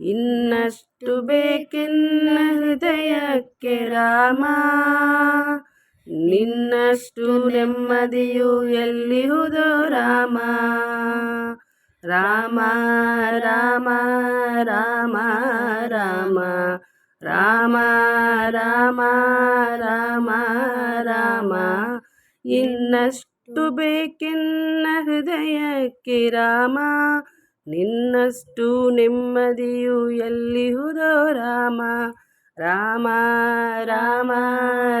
ಇನ್ನಷ್ಟು ಬೇಕೆನ್ನ ಹೃದಯಕ್ಕೆ ರಾಮ. ನಿನ್ನಷ್ಟು ನೆಮ್ಮದಿಯು ಎಲ್ಲಿಹುದೋ ರಾಮ. ರಾಮ ರಾಮ ರಾಮ ರಾಮ. ರಾಮ ರಾಮ ರಾಮ ರಾಮ. ಇನ್ನಷ್ಟು ಬೇಕೆನ್ನ ಹೃದಯಕ್ಕೆ ರಾಮ. ನಿನ್ನಷ್ಟು ನೆಮ್ಮದಿಯು ಎಲ್ಲಿಹುದೋ ರಾಮ. ರಾಮ ರಾಮ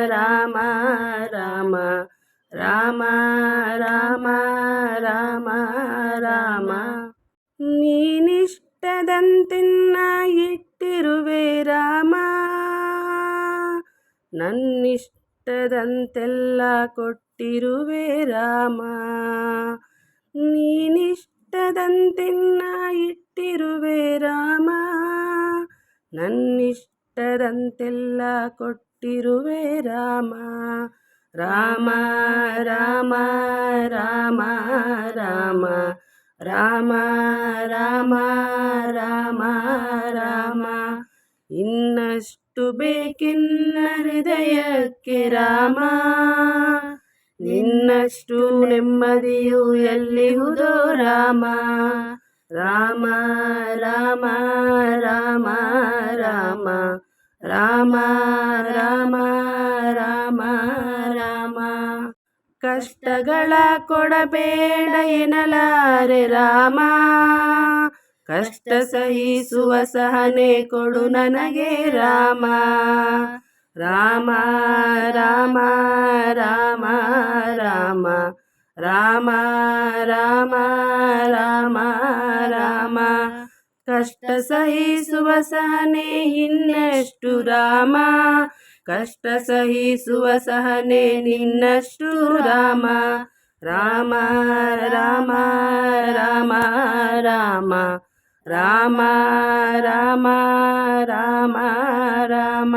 ರಾಮ ರಾಮ. ರಾಮ ರಾಮ ರಾಮ ರಾಮ. ನೀನಿಷ್ಟದಂತಿನ್ನ ಇಟ್ಟಿರುವೆ ರಾಮ. ನನ್ನಿಷ್ಟದಂತೆಲ್ಲ ಕೊಟ್ಟಿರುವೆ ರಾಮ. ನೀನಿಷ್ಟದಂತೆನ್ನ ಇಟ್ಟಿರುವೆ ರಾಮ. ನನ್ನಿಷ್ಟದಂತೆಲ್ಲ ಕೊಟ್ಟಿರುವೆ ರಾಮ. ರಾಮ ರಾಮ ರಾಮ ರಾಮ. ರಾಮ ರಾಮ ರಾಮ ರಾಮ. ಇನ್ನಷ್ಟು ಬೇಕಿನ್ನ ಹೃದಯಕ್ಕೆ ರಾಮ. ನಿನ್ನಷ್ಟು ನೆಮ್ಮದಿಯು ಎಲ್ಲಿಹುದೋ ರಾಮ ರಾಮ ರಾಮ ರಾಮ ರಾಮ ರಾಮ ರಾಮ ರಾಮ ರಾಮ. ಕಷ್ಟಗಳ ಕೊಡಬೇಡ ಎನ್ನಲಾರೆ ರಾಮ. ಕಷ್ಟ ಸಹಿಸುವ ಸಹನೆ ಕೊಡು ನನಗೆ ರಾಮ. ರಾಮ ರಾಮ ರಾಮ ರಾಮ ರಾಮ ರಾಮ ರಾಮ ರಾಮ ಕಷ್ಟ ಸಹಿಸುವ ಸಹನೆ ಇನ್ನಷ್ಟು ರಾಮ ಕಷ್ಟ ಸಹಿಸುವ ಸಹನೆ ನಿನ್ನಷ್ಟು ರಾಮ ರಾಮ ರಾಮ ರಾಮ ರಾಮ ರಾಮ ರಾಮ ರಾಮ ರಾಮ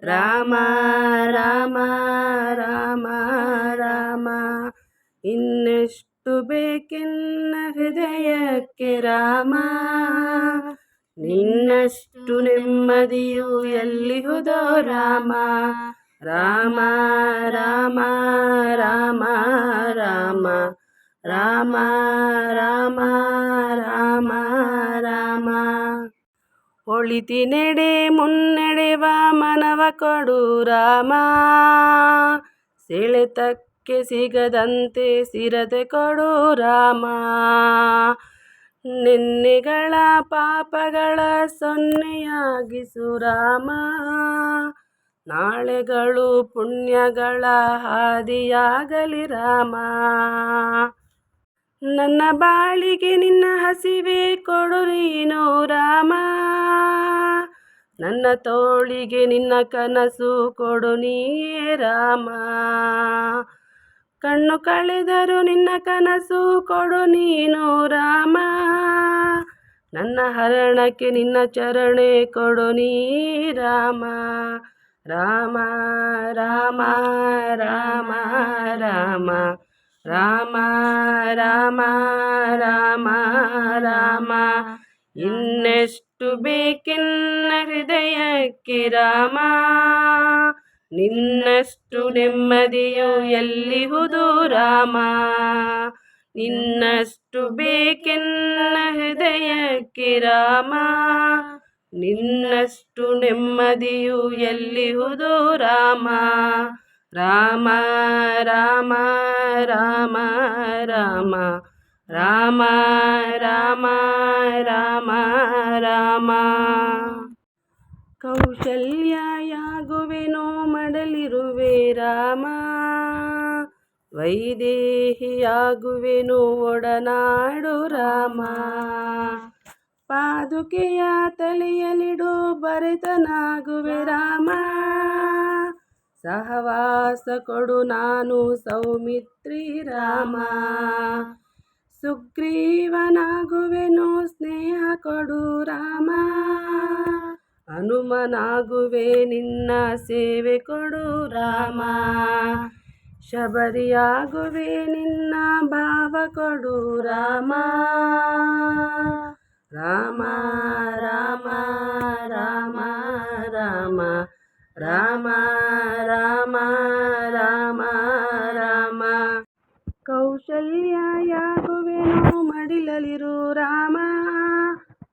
ರಾಮ ರಾಮ ರಾಮ ರಾಮ. ಇನ್ನೆಷ್ಟು ಬೇಕೆನ್ನ ಹೃದಯಕ್ಕೆ ರಾಮ. ನಿನ್ನಷ್ಟು ನೆಮ್ಮದಿಯು ಎಲ್ಲಿ ಹುದೋ ರಾಮ. ರಾಮ ರಾಮ ರಾಮ ರಾಮ. ರಾಮ ರಾಮ ರಾಮ ರಾಮ. ಒಳಿತಿನೆಡೆ ಮುನ್ನಡೆವ ಮನವ ಕೊಡು ರಾಮ. ಸೆಳೆತಕ್ಕೆ ಸಿಗದಂತೆ ಸಿರತೆ ಕೊಡು ರಾಮ. ನಿನ್ನೆಗಳ ಪಾಪಗಳ ಸೊನ್ನೆಯಾಗಿಸು ರಾಮ. ನಾಳೆಗಳು ಪುಣ್ಯಗಳ ಹಾದಿಯಾಗಲಿ ರಾಮ. ನನ್ನ ಬಾಳಿಗೆ ನಿನ್ನ ಹಸಿವೆ ಕೊಡು ನೀನು ರಾಮ. ನನ್ನ ತೋಳಿಗೆ ನಿನ್ನ ಕನಸು ಕೊಡು ನೀಯೇ ರಾಮ. ಕಣ್ಣು ಕಳೆದರು ನಿನ್ನ ಕನಸು ಕೊಡು ನೀನು ರಾಮ. ನನ್ನ ಹರಣಕ್ಕೆ ನಿನ್ನ ಚರಣೆ ಕೊಡು ನೀ ರಾಮ. ರಾಮ ರಾಮ ರಾಮ ರಾಮ. ರಾಮ ರಾಮ ರಾಮ ರಾಮ. ಇನ್ನೆಷ್ಟು ಬೇಕೆನ್ನ ಹೃದಯಕ್ಕೆ ರಾಮ. ನಿನ್ನಷ್ಟು ನೆಮ್ಮದಿಯು ಎಲ್ಲಿಹುದು ರಾಮ. ನಿನ್ನಷ್ಟು ಬೇಕೆನ್ನ ಹೃದಯಕ್ಕೆ ರಾಮ. ನಿನ್ನಷ್ಟು ನೆಮ್ಮದಿಯು ಎಲ್ಲಿಹುದು ರಾಮ. ರಾಮ ರಾಮ ರಾಮ ರಾಮ ರಾಮ ರಾಮ ರಾಮ ರಾಮ. ಕೌಶಲ್ಯಾಗುವೆನೋ ಮಡಲಿರುವೆ ರಾಮ, ವೈದೇಹಿಯಾಗುವೆನೋ ಒಡನಾಡು ರಾಮ. ಪಾದುಕೆಯ ತಲೆಯಲ್ಲಿಡೋ ಭರತನಾಗುವೆ ರಾಮ. ಸಹವಾಸ ಕೊಡು ನಾನು ಸೌಮಿತ್ರಿ ರಾಮ. ಸುಗ್ರೀವನಾಗುವೆನು, ಸ್ನೇಹ ಕೊಡು ರಾಮ. ಹನುಮನಾಗುವೆ, ನಿನ್ನ ಸೇವೆ ಕೊಡು ರಾಮ. ಶಬರಿಯಾಗುವೆ, ನಿನ್ನ ಭಾವ ಕೊಡು ರಾಮ. ರಾಮ ರಾಮ ರಾಮ ರಾಮ. ರಾಮ ರಾಮ ರಾಮ ರಾಮ. ಕೌಶಲ್ಯಾಗುವೆನು ಮಡಿಲಲಿರು ರಾಮ.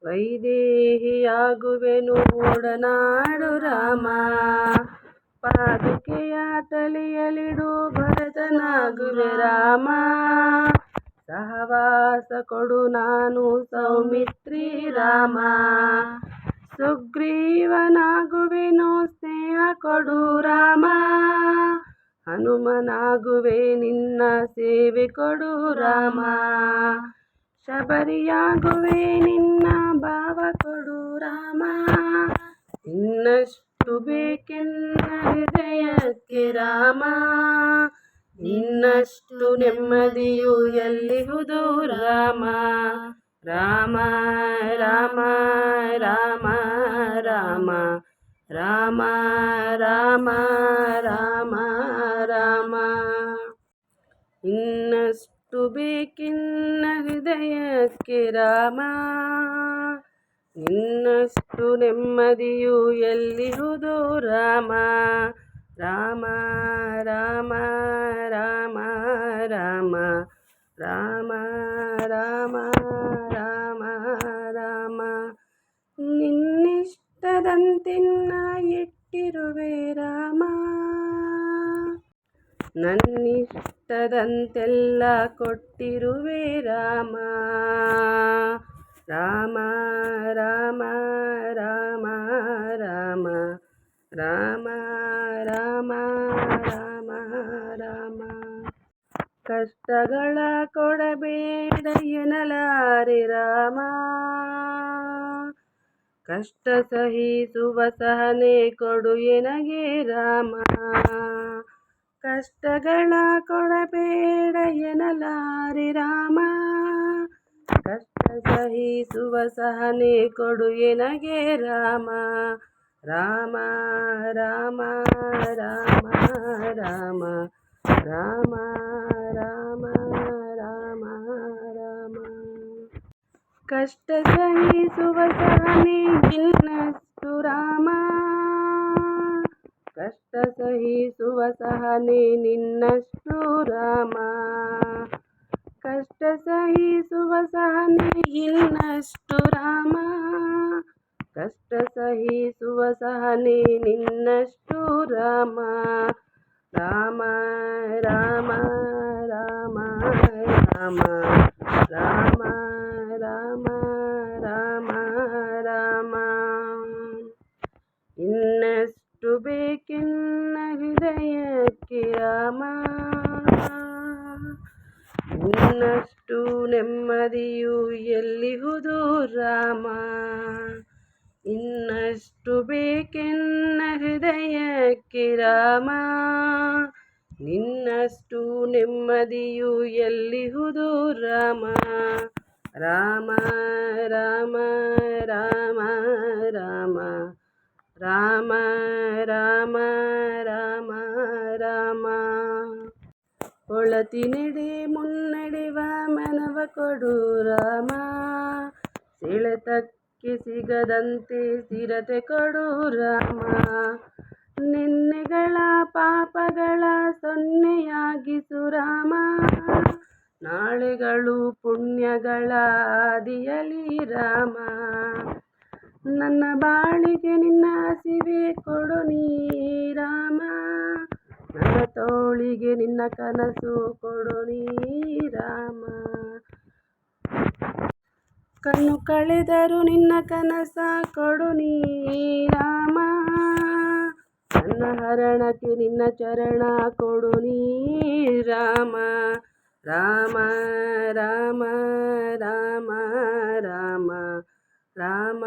ವೈದೇಹಿಯಾಗುವೆನು, ಒಡನಾಡು ರಾಮ. ಪಾದುಕೆಯ ತಲೆಯಲಿಡು ಭರತನಾಗುವೆ ರಾಮ. ಸಹವಾಸ ಕೊಡು, ನಾನು ಸೌಮಿತ್ರಿ ರಾಮ. ಸುಗ್ರೀವನಾಗುವೆನು ಸ್ನೇಹ ಕೊಡು ರಾಮ. ಹನುಮನಾಗುವೆ ನಿನ್ನ ಸೇವೆ ಕೊಡು ರಾಮ. ಶಬರಿಯಾಗುವೆ ನಿನ್ನ ಭಾವ ಕೊಡು ರಾಮ. ಇನ್ನಷ್ಟು ಬೇಕೆನ್ನ ಹೃದಯಕ್ಕೆ ರಾಮ. ನಿನ್ನಷ್ಟು ನೆಮ್ಮದಿಯು ಎಲ್ಲಿಹುದು ರಾಮ. ರಾಮ ರಾಮ ರಾಮ ರಾಮ ರಾಮ ರಾಮ ರಾಮ ರಾಮ ಇನ್ನಷ್ಟು ಬೇಕಿನ್ನ ಹೃದಯಕ್ಕೆ ರಾಮ ನಿನ್ನಷ್ಟು ನೆಮ್ಮದಿಯು ಎಲ್ಲಿಹುದು ರಾಮ ರಾಮ ರಾಮ ರಾಮ ರಾಮ ರಾಮ ರಾಮ ರಾಮ ನಿನ್ನಿಷ್ಟದಂತಿನ್ನ ಇಟ್ಟಿರುವೆ ರಾಮ. ನನ್ನಿಷ್ಟದಂತೆಲ್ಲ ಕೊಟ್ಟಿರುವೆ ರಾಮ. ರಾಮ ರಾಮ ರಾಮ ರಾಮ. ರಾಮ ರಾಮ ರಾಮ ರಾಮ. ಕಷ್ಟಗಳ ಕೊಡಬೇಡ ಎನಲಾರೆ ರಾಮ. ಕಷ್ಟ ಸಹಿಸುವ ಸಹನೆ ಕೊಡು ಎನಗೆ ರಾಮ. ಕಷ್ಟಗಳ ಕೊಡಬೇಡ ಎನಲಾರಿ ರಾಮ. ಕಷ್ಟ ಸಹಿಸುವ ಸಹನೆ ಕೊಡು ಎನಗೆ ರಾಮ. ರಾಮ ರಾಮ ರಾಮ ರಾಮ ರಾಮ. కష్టసహి సువసహని ఖిన్నస్సు రామ. కష్టసహి సువసహని నిన్నస్సు రామ. కష్టసహి సువసహని హిన్నస్సు రామ. కష్టసహి సువసహని నిన్నస్సు రామ. రామ రామ రామ రామ రామ. ಹೃದಯಕ್ಕೆ ರಾಮ. ನಿನ್ನಷ್ಟು ನೆಮ್ಮದಿಯು ಎಲ್ಲಿಹುದು ರಾಮ? ರಾಮ ರಾಮ ರಾಮ ರಾಮ. ರಾಮ ರಾಮ ರಾಮ ರಾಮ. ಒಳತಿನೆಡೆ ಮುನ್ನಡೆವ, ಮನವ ಕೊಡು ರಾಮ. ಸೆಳೆತಕ್ಕೆ ಸಿಗದಂತೆ ಸ್ಥಿರತೆ ಕೊಡು ರಾಮ. ನಿನ್ನೆಗಳ ಪಾಪಗಳ ಸೊನ್ನೆಯಾಗಿಸು ರಾಮ. ನಾಳೆಗಳು ಪುಣ್ಯಗಳ ಆದಿಯಲಿ ರಾಮ. ನನ್ನ ಬಾಳಿಗೆ ನಿನ್ನ ಹಸಿವೆ ಕೊಡು ನೀ ರಾಮ. ನನ್ನ ತೋಳಿಗೆ ನಿನ್ನ ಕನಸು ಕೊಡು ನೀ ರಾಮ. ಕಣ್ಣು ಕಳೆದರು ನಿನ್ನ ಕನಸ ಕೊಡು ನೀ ರಾಮ. ನನ್ನ ಹರಣಕ್ಕೆ ನಿನ್ನ ಚರಣ ಕೊಡು ನೀ ರಾಮ. ರಾಮ ರಾಮ ರಾಮ ರಾಮ ರಾಮ.